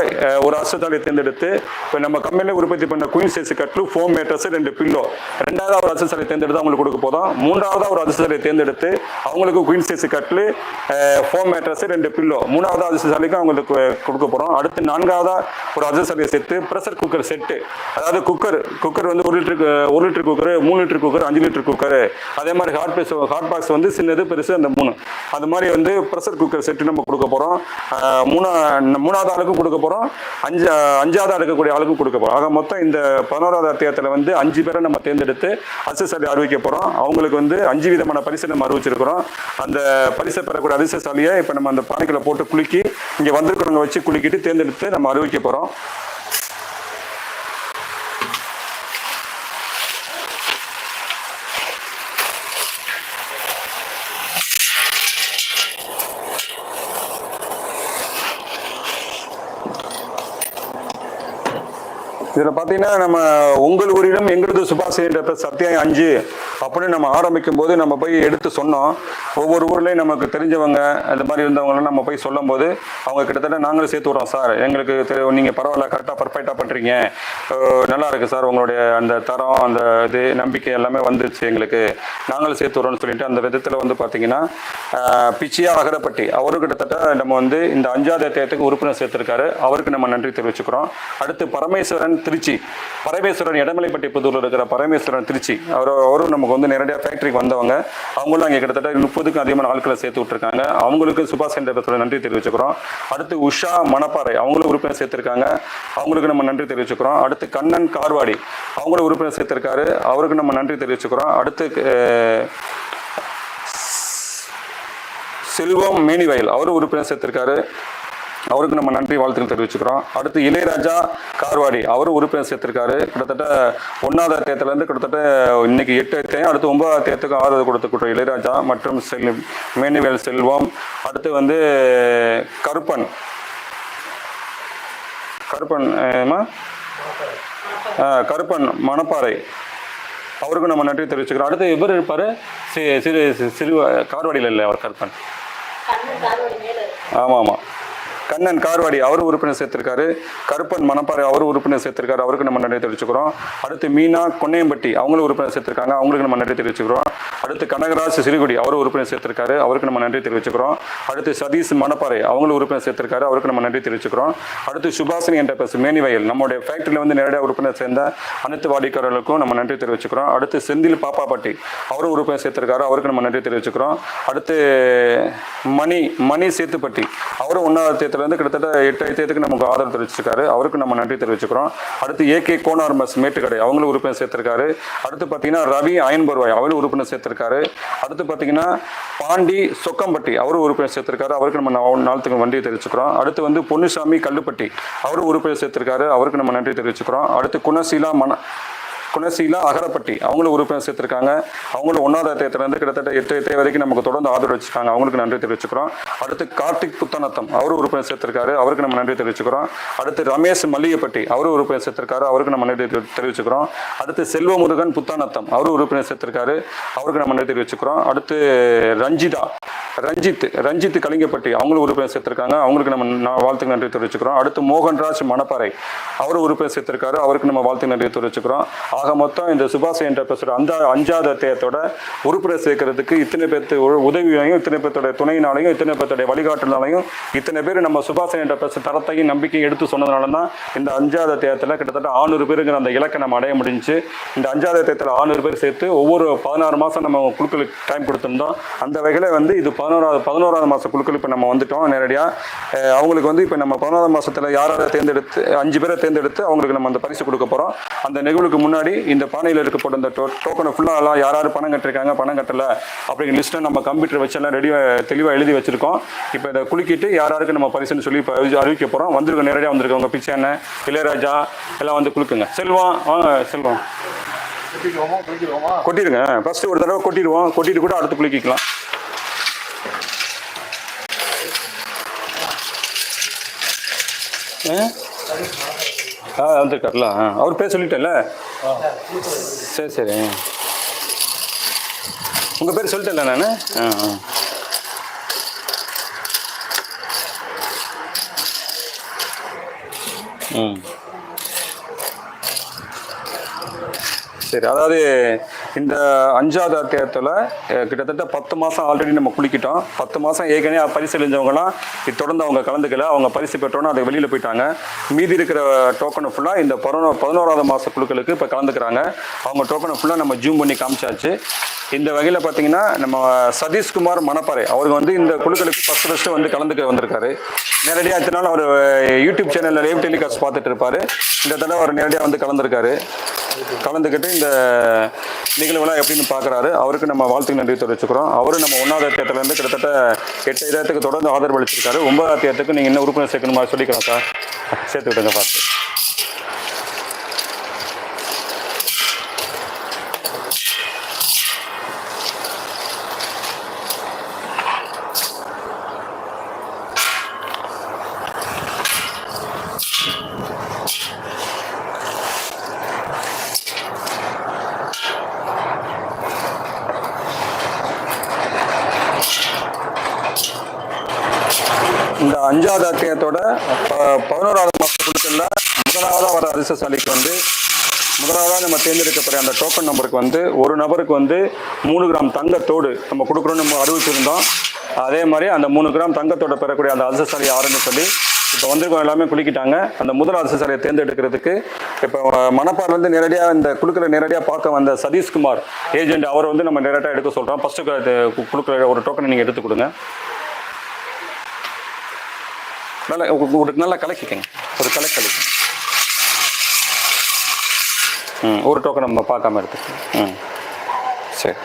ஒரு அதிர்ஷ்டசாலியை தேர்ந்தெடுத்து இப்போ நம்ம கம்பெனியில் உற்பத்தி பண்ண குயின் சைஸ் கட்லு ஃபோம் மேட்டர்ஸ் ரெண்டு பில்லோ ரெண்டாவது ஒரு அதிர்ஷ்டசாலியை தேர்ந்தெடுத்து அவங்களுக்கு கொடுக்க போதும். மூன்றாவதாக ஒரு அதிர்ஷ்டசாலியை தேர்ந்தெடுத்து அவங்களுக்கு குயின் சைஸ் கட்டில் ஃபோம் மேட்ரஸ் ரெண்டு பில்லோ மூணாவது அதிர்ஷ்டசாலிக்கு அவங்களுக்கு கொடுக்க போகிறோம் அடுத்து நான்காவதாக ஒரு அதிர்ஷ்டசாலியை சேர்த்து ப்ரெஷர் குக்கர் செட்டு அதாவது குக்கர் குக்கர் வந்து ஒரு லிட்டருக்கு ஒரு லிட்டர் குக்கர் மூணு லிட்டர் குக்கர் அஞ்சு லிட்டர் குக்கர் அதே மாதிரி ஹாட் பேஸ் ஹாட் பாக்ஸ் வந்து சின்னது பெருசு அந்த மூணு. அது மாதிரி வந்து ப்ரெஷர் குக்கர் செட்டு நம்ம கொடுக்க போகிறோம் மூணா மூணாவது ஆளுக்கும் கொடுக்க போகிறோம் அஞ்சு அஞ்சாவது ஆளுக்கக்கூடிய ஆளுக்கும் கொடுக்க போகிறோம் ஆக மொத்தம் இந்த பதினோராவது அத்தியாயத்தில் வந்து அஞ்சு பேரை நம்ம தேர்ந்தெடுத்து அதிர்ஷ்டசாலி அறிவிக்க போகிறோம் அவங்களுக்கு வந்து அஞ்சு விதமான பரிசு நம்ம அறிவிச்சிருக்கிறோம். அந்த பரிசை பெறக்கூடிய அதிர்ஷ்டசாலியை இப்போ நம்ம அந்த பானைக்குள்ள போட்டு குலுக்கி இங்கே வந்திருக்கிறவங்க வச்சு குலுக்கிட்டு தேர்ந்தெடுத்து நம்ம அறிவிக்க போகிறோம் இதில் பார்த்தீங்கன்னா நம்ம உங்கள் ஊரிடம் எங்களது சுபாஷ் என்ற சத்தியம் அஞ்சு அப்படின்னு நம்ம ஆரம்பிக்கும் போது நம்ம போய் எடுத்து சொன்னோம். ஒவ்வொரு ஊர்லேயும் நமக்கு தெரிஞ்சவங்க அந்த மாதிரி இருந்தவங்களாம் நம்ம போய் சொல்லும்போது அவங்க கிட்டத்தட்ட நாங்களும் சேர்த்து விட்றோம் சார் எங்களுக்கு நீங்கள் பரவாயில்ல கரெக்டாக பர்ஃபெக்டாக பண்ணுறீங்க நல்லா இருக்குது சார் உங்களுடைய அந்த தரம் அந்த இது நம்பிக்கை எல்லாமே வந்துச்சு எங்களுக்கு. நாங்களும் சேர்த்து விட்றோம்னு சொல்லிட்டு அந்த விதத்தில் வந்து பார்த்தீங்கன்னா அஹ், பிச்சியா அகரப்பட்டி அவரும் கிட்டத்தட்ட நம்ம வந்து இந்த அஞ்சாவது அத்தியாயத்துக்கு உறுப்பினர் சேர்த்திருக்காரு. அவருக்கு நம்ம நன்றி தெரிவிச்சுக்கிறோம். அடுத்து பரமேஸ்வரன் திருச்சி பரமேஸ்வரன் இடமலைப்பட்டி புதூரில் இருக்கிற பரமேஸ்வரன் திருச்சி அவர் அவரும் நம்ம நமக்கு வந்து நேரடியாக ஃபேக்ட்ரிக்கு வந்தவங்க அவங்களும் அங்கே கிட்டத்தட்ட முப்பதுக்கும் அதிகமான ஆட்களை சேர்த்து விட்டுருக்காங்க. அவங்களுக்கு சுபாஷ் சந்திர போஸோட நன்றி தெரிவிச்சுக்கிறோம். அடுத்து உஷா மணப்பாறை அவங்களும் உறுப்பினர் சேர்த்திருக்காங்க. அவங்களுக்கு நம்ம நன்றி தெரிவிச்சுக்கிறோம். அடுத்து கண்ணன் கார்வாடி அவங்களும் உறுப்பினர் சேர்த்திருக்காரு. அவருக்கு நம்ம நன்றி தெரிவிச்சுக்கிறோம். அடுத்து செல்வம் மேனிவயல் அவரும் உறுப்பினர் சேர்த்திருக்காரு. அவருக்கு நம்ம நன்றி வாழ்த்துக்கள் தெரிவிச்சுக்கிறோம் அடுத்து இளையராஜா கார்வாடி அவரும் உறுப்பினர் சேர்த்திருக்காரு கிட்டத்தட்ட ஒன்றாவது அத்தியாயத்துலேருந்து கிட்டத்தட்ட இன்னைக்கு எட்டு அத்தியாயம் அடுத்து ஒன்பதாவது தேர்தலுக்கு ஆதரவு கொடுத்துக்கிட்டோம் இளையராஜா மற்றும் செல் மேனிவேல் செல்வம் அடுத்து வந்து கருப்பன் கருப்பன் கருப்பன் மணப்பாறை அவருக்கும் நம்ம நன்றி தெரிவிச்சுக்கிறோம் அடுத்து இவர் இருப்பார் சிறு சிறு கார்வாடியில் இல்லை அவர் கருப்பன் ஆமாம் ஆமாம் கண்ணன் கார்வாடி அவர் உறுப்பினர் சேர்த்திருக்காரு. கருப்பன் மணப்பாறை அவர் உறுப்பினர் சேர்த்திருக்காரு. அவருக்கு நம்ம நன்றி தெரிவிச்சுக்கிறோம். அடுத்து மீனா கொன்னையம்பட்டி அவங்களும் உறுப்பினர் சேர்த்திருக்காங்க. அவங்களுக்கு நம்ம நன்றி தெரிவிச்சுக்கிறோம். அடுத்து கனகராஜ் சிறுகுடி அவர் உறுப்பினர் சேர்த்திருக்காரு. அவருக்கு நம்ம நன்றி தெரிவிச்சுக்கிறோம். அடுத்து சதீஷ் மணப்பாறை அவங்களும் உறுப்பினர் சேர்த்திருக்காரு. அவருக்கு நம்ம நன்றி தெரிவிச்சுக்கிறோம். அடுத்து சுபாஷினி என்ற பேசு மேனிவயல் நம்மளுடைய ஃபேக்டரியில் வந்து நேரடியாக உறுப்பினர் சேர்ந்த அனைத்து வாடிக்கையாளர்களுக்கும் நம்ம நன்றி தெரிவிச்சுக்கிறோம். அடுத்து செந்தில் பாப்பாப்பட்டி அவரும் உறுப்பினர் சேர்த்திருக்காரு. அவருக்கு நம்ம நன்றி தெரிவிச்சுக்கிறோம். அடுத்து மணி மணி சேத்துப்பட்டி அவரும் ஒன்றாவது தேர்தலேருந்து கிட்டத்தட்ட எட்டு ஐத்தியத்துக்கு நமக்கு ஆதரவு தெரிவிச்சிருக்காரு. அவருக்கு நம்ம நன்றி தெரிவிச்சுக்கிறோம். அடுத்து ஏகே கோனார்மஸ் மேட்டுக்கடை அவங்களும் உறுப்பினர் சேர்த்திருக்காரு. அடுத்து பார்த்தீங்கன்னா ரவி அயன்பருவாய் அவரும் உறுப்பினர் சேர்த்திருக்காரு. அடுத்து பார்த்தீங்கன்னா பாண்டி சொக்கம்பட்டி அவரும் உறுப்பினர் சேர்த்திருக்காரு. அவருக்கு நம்ம நாளத்துக்கு நன்றி தெரிவிச்சுக்கிறோம். அடுத்து வந்து பொன்னுசாமி கல்லுப்பட்டி அவரும் உறுப்பினர் சேர்த்திருக்காரு. அவருக்கு நம்ம நன்றி தெரிவிச்சுக்கிறோம். அடுத்து குணசீலா மன குணசீலா அகரப்பட்டி. அவங்களும் உறுப்பினர் சேர்த்திருக்காங்க. அவங்களும் ஒன்றாவது அத்தியாயத்திலேருந்து கிட்டத்தட்ட எட்டு அத்தியாயம் வரைக்கும் நமக்கு தொடர்ந்து ஆதரவு வச்சுருக்காங்க அவங்களுக்கு நன்றி தெரிவிச்சுக்கிறோம். அடுத்து கார்த்திக் புத்தநத்தம் அவரும் உறுப்பினர் சேர்த்திருக்காரு. அவருக்கு நம்ம நன்றி தெரிவிச்சுக்கிறோம். அடுத்து ரமேஷ் மல்லிகைப்பட்டி அவரும் உறுப்பினர் சேர்த்திருக்காரு. அவருக்கு நம்ம நன்றி தெரிவிச்சுக்கிறோம். அடுத்து செல்வமுருகன் புத்தானத்தம் அவரும் உறுப்பினர் சேர்த்திருக்காரு. அவருக்கு நம்ம நன்றி தெரிவிச்சுக்கிறோம். அடுத்து ரஞ்சிதா ரஞ்சித் ரஞ்சித் கலிங்கப்பட்டி அவங்களும் உறுப்பினர் சேர்த்திருக்காங்க. அவங்களுக்கு நம்ம வாழ்த்துக்கு நன்றி தெரிவிச்சுக்கிறோம். அடுத்து மோகன்ராஜ் மணப்பாறை அவரும் உறுப்பினர் சேர்த்திருக்காரு. அவருக்கு நம்ம வாழ்த்துக்கு நன்றி தெரிவிச்சுக்கிறோம். ஆக மொத்தம் இந்த சுபாஷ் என்டர்பிரைஸோட அந்த அஞ்சாவது அத்தியத்தோட உறுப்பினர் சேர்க்கறதுக்கு இத்தனை பேர்த்து உ- உதவியையும் இத்தனை பேர்த்தோட துணையினாலையும் இத்தனை பேர்த்தோட வழிகாட்டுனாலையும் இத்தனை பேர் நம்ம சுபாஷ் என்டர்பிரைஸ் தரத்தையும் நம்பிக்கையும் எடுத்து சொன்னதுனால தான் இந்த அஞ்சாவது அத்தியாயத்தில் கிட்டத்தட்ட ஆநூறு பேருங்கிற அந்த இலக்கை நம்ம அடைய முடிஞ்சு இந்த அஞ்சாவது அத்தியத்தில் ஆநூறு பேர் சேர்த்து ஒவ்வொரு பதினாறு மாதம் நம்ம குழுக்களுக்கு டைம் கொடுத்துருந்தோம். அந்த வகையில் வந்து இது பதினோராவது பதினோராவது மாதம் குழுக்கள் இப்போ நம்ம வந்துட்டோம் நேரடியாக அவங்களுக்கு வந்து இப்போ நம்ம பதினோராம் மாதத்தில் யாராவது தேர்ந்தெடுத்து அஞ்சு பேரை தேர்ந்தெடுத்து அவங்களுக்கு நம்ம அந்த பரிசு கொடுக்க போகிறோம் அந்த நிகழ்வுக்கு முன்னாடி இந்த பானையில் இருக்கப்பட்ட இந்த டோ டோக்கனை ஃபுல்லாக யார் யார் பணம் கட்டிருக்காங்க பணம் கட்டலை அப்படிங்கிற லிஸ்ட்டை நம்ம கம்ப்யூட்டர் வச்செல்லாம் ரெடியாக தெளிவாக எழுதி வச்சிருக்கோம். இப்போ இதை குலுக்கிட்டு யார் யாருக்கு நம்ம பரிசுன்னு சொல்லி இப்போ அறிவிக்க போகிறோம் வந்திருக்க நேரடியாக வந்திருக்கவங்க பிச்சை இளையராஜா எல்லாம் வந்து குலுக்குங்க. செல்வம் வாங்க செல்வம். கொட்டிடுங்க. ஃபஸ்ட்டு ஒரு தடவை கொட்டிடுவோம். கொட்டிட்டு கூட அடுத்து குலுக்கிக்கலாம். ஆ? ஆ ஆ அவர் பேர் சொல்லிட்டேன்ல. சரி சரி. உங்கள் பேர் சொல்லிட்டேன்ல நான்? ஆ ஆ. ம். சரி அதாவது இந்த அஞ்சாவது அத்தியாயத்தில் கிட்டத்தட்ட பத்து மாதம் ஆல்ரெடி நம்ம குளிக்கிட்டோம் பத்து மாதம் ஏற்கனவே பரிசு அழிஞ்சவங்களாம் இது தொடர்ந்து அவங்க கலந்துக்கல. அவங்க பரிசு பெற்றோன்னு அதை வெளியில் போயிட்டாங்க. மீதி இருக்கிற டோக்கனை ஃபுல்லாக இந்த பதினோ பதினோராவது மாத குழுக்களுக்கு இப்போ கலந்துக்கிறாங்க. அவங்க டோக்கனை ஃபுல்லாக நம்ம ஜூம் பண்ணி காமிச்சாச்சு. இந்த வகையில் பார்த்தீங்கன்னா நம்ம சதீஷ்குமார் மணப்பாறை அவர் வந்து இந்த குழுக்களுக்கு ஃபஸ்ட்டு ஃபஸ்ட்டு வந்து கலந்துக்க வந்திருக்காரு. நேரடியாக இத்தனை நாள் அவர் யூடியூப் சேனலில் லைவ் டெலிகாஸ்ட் பார்த்துட்டு இருப்பார். இந்த தடவை அவர் நேரடியாக வந்து கலந்துருக்காரு. கலந்துக்கிட்டு இந்த நிகழ்வுலாம் எப்படின்னு பார்க்குறாரு. அவருக்கு நம்ம வாழ்த்துக்கு நன்றி தெரிவிச்சுக்கிறோம். அவரும் நம்ம ஒன்றாவது அத்தியாயத்துலேருந்து கிட்டத்தட்ட எட்டு இதயத்துக்கு தொடர்ந்து ஆதரவு அளிச்சிருக்காரு. ஒன்பதாவது அத்தியாயத்துக்கு நீங்கள் என்ன உறுப்பினர் சேர்க்கணுமா சொல்லிக்கலாம் சார். சேர்த்து விடுங்க பார்த்து இந்த அஞ்சாவது அத்தியாயத்தோட ப- பதினோராவது மாத குழுக்கள்ல முதலாவதாக வர அதிர்ஷ்டசாலிக்கு வந்து முதலாவதாக நம்ம தேர்ந்தெடுக்கப்படுற அந்த டோக்கன் நம்பருக்கு வந்து ஒரு நபருக்கு வந்து மூணு கிராம் தங்கத்தோடு நம்ம கொடுக்குறோம்னு நம்ம அறிவிச்சிருந்தோம். அதே மாதிரி அந்த மூணு கிராம் தங்கத்தோட பெறக்கூடிய அந்த அதிர்ஷ்டசாலி யாருன்னு சொல்லி இப்போ வந்திருக்கோம் எல்லாமே குளிக்கிட்டாங்க அந்த முதல் அதிர்ஷ்டசாலியை தேர்ந்தெடுக்கிறதுக்கு இப்போ மணப்பாறையிலேருந்து நேரடியாக இந்த குழுக்களை நேரடியாக பார்க்க வந்த சதீஷ்குமார் ஏஜென்ட் அவரை வந்து நம்ம நேரடியாக எடுக்க சொல்கிறோம் ஃபஸ்ட்டு கொடுக்குற ஒரு டோக்கனை நீங்கள் எடுத்து கொடுங்க. நல்லா ஒரு- நல்லா கலக்கிக்கங்க ஒரு கலக்கு ஒரு டோக்கன் நம்ம பார்க்காம எடுத்துக்கலாம். ம். சரி.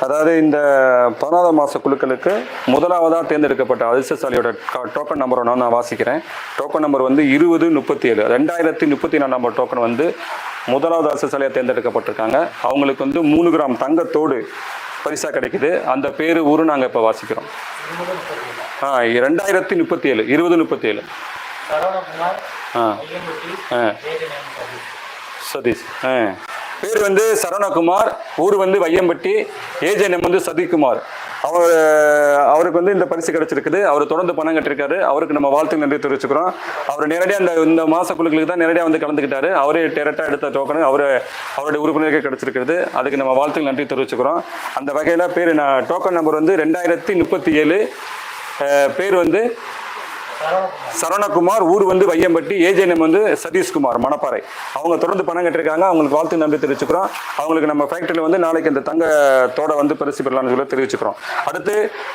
அதாவது இந்த பதினாறாம் மாத குழுக்களுக்கு முதலாவதாக தேர்ந்தெடுக்கப்பட்ட அதிர்ஷ்டசாலியோட டோக்கன் நம்பரை நான் நான் வாசிக்கிறேன். டோக்கன் நம்பர் வந்து இருபது முப்பத்தி ஏழு. ரெண்டாயிரத்தி முப்பத்தி நாலு நம்பர் டோக்கன் வந்து முதலாவது அதிர்ஷ்டசாலியாக தேர்ந்தெடுக்கப்பட்டிருக்காங்க. அவங்களுக்கு வந்து மூணு கிராம் தங்கத்தோடு பரிசாக கிடைக்குது. அந்த பேர் ஊரு நாங்கள் இப்போ வாசிக்கிறோம். ஆ ரெண்டாயிரத்தி முப்பத்தி ஏழு இருபது முப்பத்தி ஏழு. ஆ. ஆ. சதீஷ். ஆ. பேர் வந்து சரவணகுமார் ஊர் வந்து வையம்பட்டி ஏஜென்எம் வந்து சதீஷ்குமார் அவர் அவருக்கு வந்து இந்த பரிசு கிடைச்சிருக்குது. அவர் தொடர்ந்து பணம் கட்டிருக்காரு. அவருக்கு நம்ம வாழ்த்து நன்றி தெரிவிச்சுக்கிறோம். அவர் நேரடியாக அந்த இந்த மாத குழுக்களுக்கு தான் நேரடியாக வந்து கலந்துக்கிட்டாரு. அவரே டேரக்டாக எடுத்த டோக்கனு அவர் அவருடைய உறுப்பினருக்கு கிடைச்சிருக்கிறது. அதுக்கு நம்ம வாழ்த்து நன்றி தெரிவிச்சுக்கிறோம். அந்த வகையில் பேர் நான் டோக்கன் நம்பர் வந்து ரெண்டாயிரத்தி முப்பத்தி ஏழு பேர் வந்து சரவணகுமார் ஊர் வந்து வையம்பட்டி ஏஜென்எம் வந்து சதீஷ்குமார் மணப்பாறை. அவங்க தொடர்ந்து பணம் கட்டிருக்காங்க அவங்களுக்கு வாழ்த்து நன்றி தெரிவிச்சுக்கிறோம். அவங்களுக்கு நம்ம ஃபேக்டரியில் வந்து நாளைக்கு இந்த தங்கத்தோட வந்து பரிசு பெறலாம்னு சொல்லி தெரிவிச்சுக்கிறோம். அடுத்து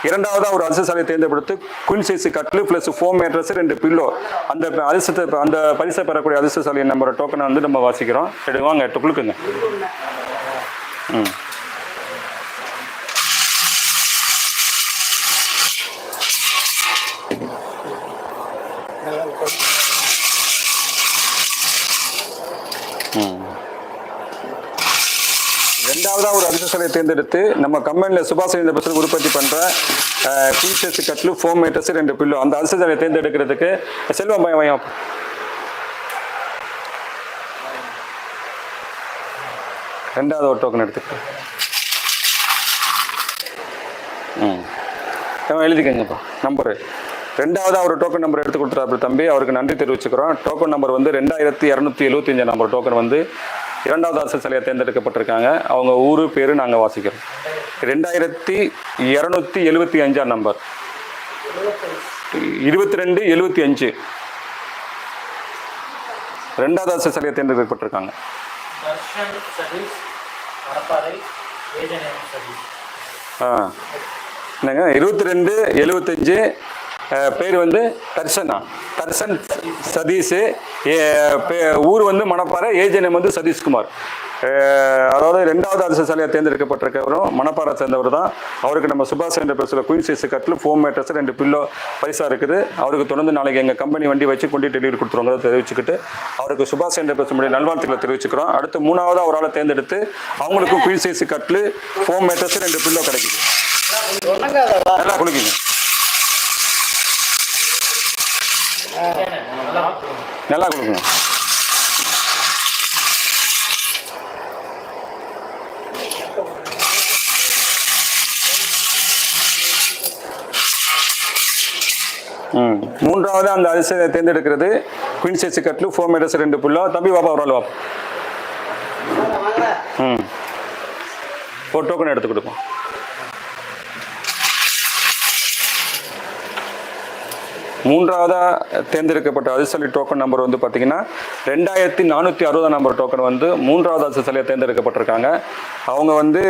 இரண்டாவதாக ஒரு அதிர்ஷ்டசாலியை தேர்ந்தெடுத்து குயின் சைஸ் கட்லு ப்ளஸ் ஃபோம் மேட்ரஸ் ரெண்டு பில்லோ அந்த அதிர்ஷ்டத்தை அந்த பரிசை பெறக்கூடிய அதிர்ஷ்டசாலி நம்பர் டோக்கனை வந்து நம்ம வாசிக்கிறோம். சரி வாங்க குழுக்குங்க ம். ரெண்டாவதாக தேர்ந்தெடுத்து நம்ம கம்பெனியில் சுபாஷ் இந்த உற்பத்தி பண்ணுற குயின்சஸ் கட்லு ஃபோம் மேட்டர்ஸ் ரெண்டு பில்லு. அந்த அதிர்ஷ்டசாலியை தேர்ந்தெடுக்கிறதுக்கு செல்வம் பயம் பயம் ரெண்டாவது ஒரு டோக்கன் எடுத்துக்க. ம். எழுதிக்கங்கப்பா. நம்பரு. ரெண்டாவது அவர் டோக்கன் நம்பர் எடுத்து கொடுத்துறாரு தம்பி. அவருக்கு நன்றி தெரிவிச்சுக்கிறோம். டோக்கன் நம்பர் வந்து ரெண்டாயிரத்தி இரநூத்தி எழுபத்தஞ்சு நம்பர் டோக்கன் வந்து இரண்டாவது அரசு சிலையை தேர்ந்தெடுக்கப்பட்டிருக்காங்க. அவங்க ஊர் பேர் நாங்கள் வாசிக்கிறோம். ரெண்டாயிரத்தி இரநூத்தி எழுபத்தி அஞ்சாம் நம்பர். இருபத்தி ரெண்டு எழுபத்தி அஞ்சு. ரெண்டாவது அரசு சிலையை தேர்ந்தெடுக்கப்பட்டிருக்காங்க. ஆ. என்னங்க? இருபத்தி ரெண்டு எழுபத்தஞ்சு பேர் வந்து தர்ஷனா தர்ஷன் சதீஷ் ஏ, பே- ஊர் வந்து மணப்பாறை ஏஜ் வந்து சதீஷ்குமார். அதாவது ரெண்டாவது அரசு சிலையை தேர்ந்தெடுக்கப்பட்டிருக்கவரும் மணப்பாறை சேர்ந்தவர் தான் அவருக்கு நம்ம சுபாஷ் என்ற பேசுகிற குயின் சைஸ் கட்டில் ஃபோம் மேட்டர்ஸ் ரெண்டு பில்லோ பைசா இருக்குது. அவருக்கு தொடர்ந்து நாளைக்கு எங்கள் கம்பெனி வண்டி வச்சு கொண்டு டெலிவரி கொடுத்துருவாங்க தெரிவிச்சுக்கிட்டு அவருக்கு சுபாஷ் என்ற பேச முடிய நல்வாழ்த்துக்களை தெரிவிச்சுக்கிறோம். அடுத்து மூணாவது அவரால் தேர்ந்தெடுத்து அவங்களுக்கும் குயின் சைஸ் கட்டில் ஃபோம் மேட்டர்ஸ் ரெண்டு பில்லோ கிடைக்குது. நல்லா குளிக்குங்க. நல்லா கொடுக்கணும். ம். மூன்றாவது அந்த அரிசியை தேர்ந்தெடுக்கிறது. குயின் சைஸ் கட்லு ஃபோர் மீட்டர்ஸ் ரெண்டு புல்லோ. தம்பி வாப்பா ஒரு வாப்பா. ம். ஒரு டோக்கன் எடுத்து கொடுப்போம். மூன்றாவதாக தேர்ந்தெடுக்கப்பட்ட அதிர்சலி டோக்கன் நம்பர் வந்து பார்த்தீங்கன்னா ரெண்டாயிரத்தி நானூற்றி அறுபதாம் நம்பர் டோக்கன் வந்து மூன்றாவது அதிர்சலியாக தேர்ந்தெடுக்கப்பட்டிருக்காங்க. அவங்க வந்து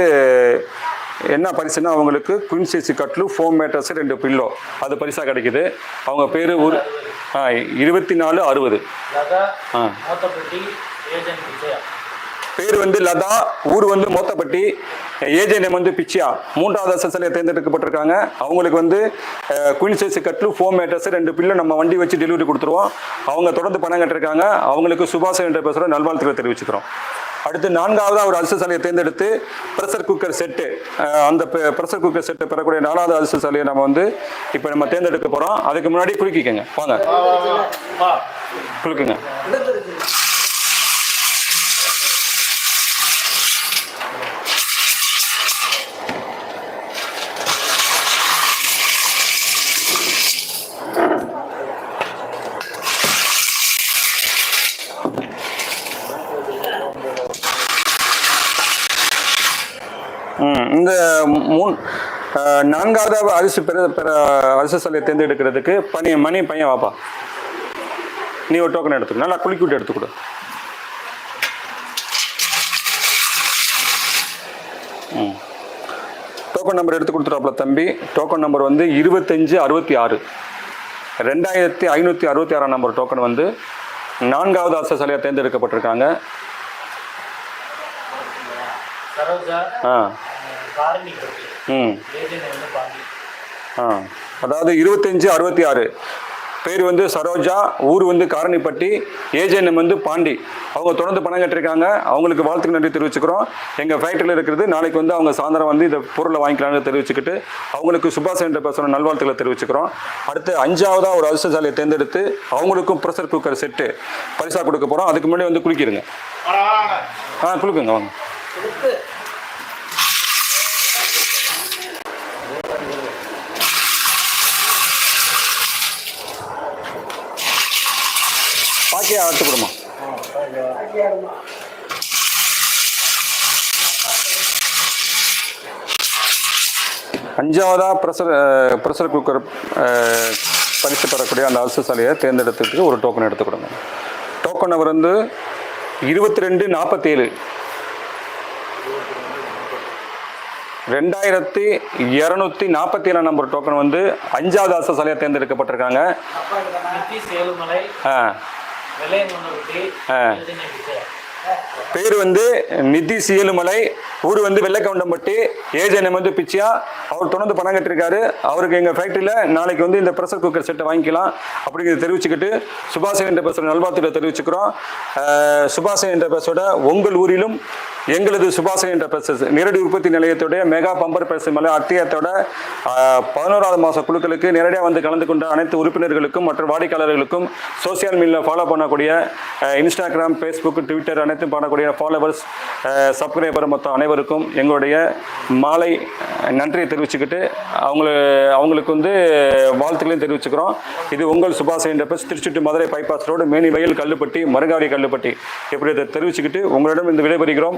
என்ன பரிசுன்னா அவங்களுக்கு குயின் சைஸ் கட்லு ஃபோம் மேட்டர்ஸ் ரெண்டு பில்லோ அது பரிசாக கிடைக்குது. அவங்க பேர் ஊர் ஆ இருபத்தி நாலு அறுபது ஆ. பேர் வந்து லதா ஊர் வந்து மோத்தப்பட்டி. ஏஜே நேம் வந்து பிச்சியா? மூன்றாவது எஸ்எஸ்எல்ஏ தேர்ந்தெடுக்கப்பட்டிருக்காங்க. அவங்களுக்கு வந்து குயின் சைஸ் கட்லு ஃபோம் மேட்டர்ஸ் ரெண்டு பில்லு நம்ம வண்டி வச்சு டெலிவரி கொடுத்துருவோம். அவங்க தொடர்ந்து பணம் கட்டிருக்காங்க. அவங்களுக்கு சுபாஷ் என்ற பேசுகிற நல்வாழ்த்துக்களை தெரிவிச்சுக்கிறோம். அடுத்து நான்காவது ஒரு அரசு சாலையை தேர்ந்தெடுத்து ப்ரெஷர் குக்கர் செட்டு அந்த ப்ரெஷர் குக்கர் செட்டு பெறக்கூடிய நாலாவது அரசு சாலையை நம்ம வந்து இப்போ நம்ம தேர்ந்தெடுக்க போகிறோம் அதுக்கு முன்னாடி குலுக்கிக்கங்க. வாங்க. குலுக்குங்க ம், இந்த மூணு நான்காவது அரிசி பெற பெற அரசு சாலையை தேர்ந்தெடுக்கிறதுக்கு பனி மணி பையன் வாப்பா. நீ ஒரு டோக்கன் எடுத்துக்க. நல்லா குலுக்கி விட்டு எடுத்துக்கொடு. ம். டோக்கன் நம்பர் எடுத்து கொடுத்துருவாப்ல தம்பி. டோக்கன் நம்பர் வந்து இருபத்தஞ்சு அறுபத்தி ஆறு. ரெண்டாயிரத்தி ஐநூற்றி அறுபத்தி ஆறாம் நம்பர் டோக்கன் வந்து நான்காவது அரசு சாலையாக தேர்ந்தெடுக்கப்பட்டிருக்காங்க. ஆ. ஏஜென்ட் ஆ. அதாவது இருபத்தஞ்சு அறுபத்தி ஆறு பேர் வந்து சரோஜா ஊர் வந்து காரணிப்பட்டி ஏஜென்எம் வந்து பாண்டி. அவங்க தொடர்ந்து பணம் கட்டிருக்காங்க. அவங்களுக்கு வாழ்த்துக்கு நன்றி தெரிவிச்சுக்கிறோம். எங்கள் ஃபேக்ட்ரியில் இருக்கிறது நாளைக்கு வந்து அவங்க சாயந்தரம் வந்து இந்த பொருளை வாங்கிக்கலாம்னு தெரிவிச்சுக்கிட்டு அவங்களுக்கு சுபாஷ் என்ற பேசுகிற நல்வாழ்த்துக்களை தெரிவிச்சுக்கிறோம். அடுத்து அஞ்சாவதாக ஒரு அரசு சாலையை தேர்ந்தெடுத்து அவங்களுக்கும் ப்ரெஷர் குக்கர் செட்டு பரிசாக கொடுக்க போகிறோம் அதுக்கு முன்னாடி வந்து குளிக்கிடுங்க ஆ குளிக்குங்க வாங்க. அடுத்து கொடுமா. அஞ்சாவதா ப்ரெஷர் ப்ரெஷர் குக்கர் பரிசு பெறக்கூடிய அந்த அரசு சாலையை தேர்ந்தெடுத்துட்டு ஒரு டோக்கன் எடுத்து கொடுங்க. டோக்கன் நம்பர் வந்து இருபத்தி ரெண்டு நாற்பத்தேழு ரெண்டாயிரத்தி இரநூத்தி நாற்பத்தி ஏழாம் நம்பர் டோக்கன் வந்து அஞ்சாவது அரசு சாலையாக தேர்ந்தெடுக்கப்பட்டிருக்காங்க. ஆ. பேர் வந்து நிதி சீலுமலை. ஊர் வந்து வெள்ளைக்கவுண்டம்பட்டி. ஏஜென்எம் வந்து பிச்சியா. அவர் தொடர்ந்து பணம் கட்டிருக்காரு அவருக்கு எங்கள் ஃபேக்ட்ரியில் நாளைக்கு வந்து இந்த ப்ரெஷர் குக்கர் செட்டை வாங்கிக்கலாம் அப்படிங்கிறத தெரிவிச்சுக்கிட்டு சுபாஷ் என்ற பேசுகிற நல்வாழ்த்துக்களை தெரிவிச்சுக்கிறோம். சுபாஷ் என்ற பேசோட உங்கள் ஊரிலும் எங்களது சுபாஷ் என்டர்பிரைசஸ் நேரடி உற்பத்தி நிலையத்துடைய மெகா பம்பர் பிரசஸ் மேலே அத்தியத்தோட பதினோராவது மாத குழுக்களுக்கு நேரடியாக வந்து கலந்து கொண்ட அனைத்து உறுப்பினர்களுக்கும் மற்றும் வாடிக்கையாளர்களுக்கும் சோசியல் மீடியாவில் ஃபாலோ பண்ணக்கூடிய இன்ஸ்டாகிராம் ஃபேஸ்புக் ட்விட்டர் அனைத்தும் பண்ணக்கூடிய ஃபாலோவர்ஸ் சப்ஸ்கிரைபர் மொத்தம் அனைவருக்கும் எங்களுடைய மாலை நன்றியை தெரிவிச்சுக்கிட்டு அவங்கள அவங்களுக்கு வந்து வாழ்த்துக்களையும் தெரிவிச்சுக்கிறோம். இது உங்கள் சுபாஷ் என்டர்பிரைஸ் திருச்சி திருச்சிட்டு மதுரை பைபாஸ் ரோடு மேனி வயல் கல்லுப்பட்டி மருங்காடி கல்லுப்பட்டி. இப்படி இதை தெரிவிச்சுக்கிட்டு உங்களிடம் இந்த விடைபெறுகிறோம்.